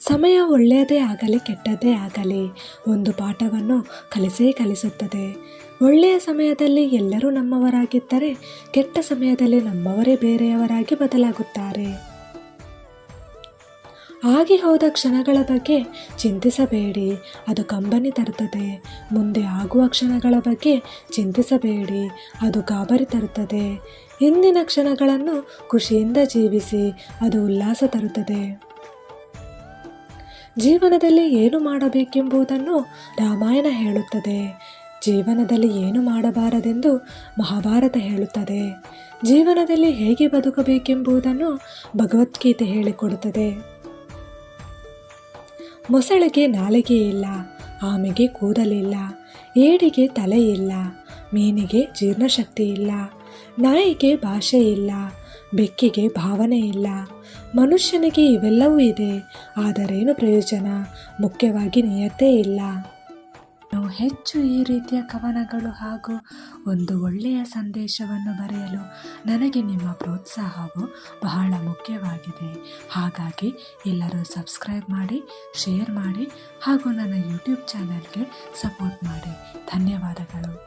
ಸಮಯ ಒಳ್ಳೆಯದೇ ಆಗಲಿ, ಕೆಟ್ಟದ್ದೇ ಆಗಲಿ ಒಂದು ಪಾಠವನ್ನು ಕಲಿಸೇ ಕಲಿಸುತ್ತದೆ. ಒಳ್ಳೆಯ ಸಮಯದಲ್ಲಿ ಎಲ್ಲರೂ ನಮ್ಮವರಾಗಿದ್ದರೆ, ಕೆಟ್ಟ ಸಮಯದಲ್ಲಿ ನಮ್ಮವರೇ ಬೇರೆಯವರಾಗಿ ಬದಲಾಗುತ್ತಾರೆ. ಆಗಿ ಹೋದ ಕ್ಷಣಗಳ ಬಗ್ಗೆ ಚಿಂತಿಸಬೇಡಿ, ಅದು ಕಂಬನಿ ತರುತ್ತದೆ. ಮುಂದೆ ಆಗುವ ಕ್ಷಣಗಳ ಬಗ್ಗೆ ಚಿಂತಿಸಬೇಡಿ, ಅದು ಗಾಬರಿ ತರುತ್ತದೆ. ಇಂದಿನ ಕ್ಷಣಗಳನ್ನು ಖುಷಿಯಿಂದ ಜೀವಿಸಿ, ಅದು ಉಲ್ಲಾಸ ತರುತ್ತದೆ. ಜೀವನದಲ್ಲಿ ಏನು ಮಾಡಬೇಕೆಂಬುದನ್ನು ರಾಮಾಯಣ ಹೇಳುತ್ತದೆ. ಜೀವನದಲ್ಲಿ ಏನು ಮಾಡಬಾರದೆಂದು ಮಹಾಭಾರತ ಹೇಳುತ್ತದೆ. ಜೀವನದಲ್ಲಿ ಹೇಗೆ ಬದುಕಬೇಕೆಂಬುದನ್ನು ಭಗವದ್ಗೀತೆ ಹೇಳಿಕೊಡುತ್ತದೆ. ಮೊಸಳೆಗೆ ನಾಲಿಗೆ ಇಲ್ಲ, ಆಮೆಗೆ ಕೂದಲಿಲ್ಲ ಏಡಿಗೆ ತಲೆ ಇಲ್ಲ, ಮೀನಿಗೆ ಜೀರ್ಣಶಕ್ತಿ ಇಲ್ಲ, ನಾಯಿಗೆ ಭಾಷೆ ಇಲ್ಲ ಬೆಕ್ಕಿಗೆ ಭಾವನೆ ಇಲ್ಲ. ಮನುಷ್ಯನಿಗೆ ಇವೆಲ್ಲವೂ ಇದೆ. ಆದರೇನು ಪ್ರಯೋಜನ? ಮುಖ್ಯವಾಗಿ ನಿಯತೆ ಇಲ್ಲ. ನಾವು ಹೆಚ್ಚು ಈ ರೀತಿಯ ಕವನಗಳು ಹಾಗೂ ಒಂದು ಒಳ್ಳೆಯ ಸಂದೇಶವನ್ನು ಬರೆಯಲು ನನಗೆ ನಿಮ್ಮ ಪ್ರೋತ್ಸಾಹವು ಬಹಳ ಮುಖ್ಯವಾಗಿದೆ. ಹಾಗಾಗಿ ಎಲ್ಲರೂ ಸಬ್ಸ್ಕ್ರೈಬ್ ಮಾಡಿ, ಶೇರ್ ಮಾಡಿ ಹಾಗೂ ನನ್ನ ಯೂಟ್ಯೂಬ್ ಚಾನಲ್ಗೆ ಸಪೋರ್ಟ್ ಮಾಡಿ. ಧನ್ಯವಾದಗಳು.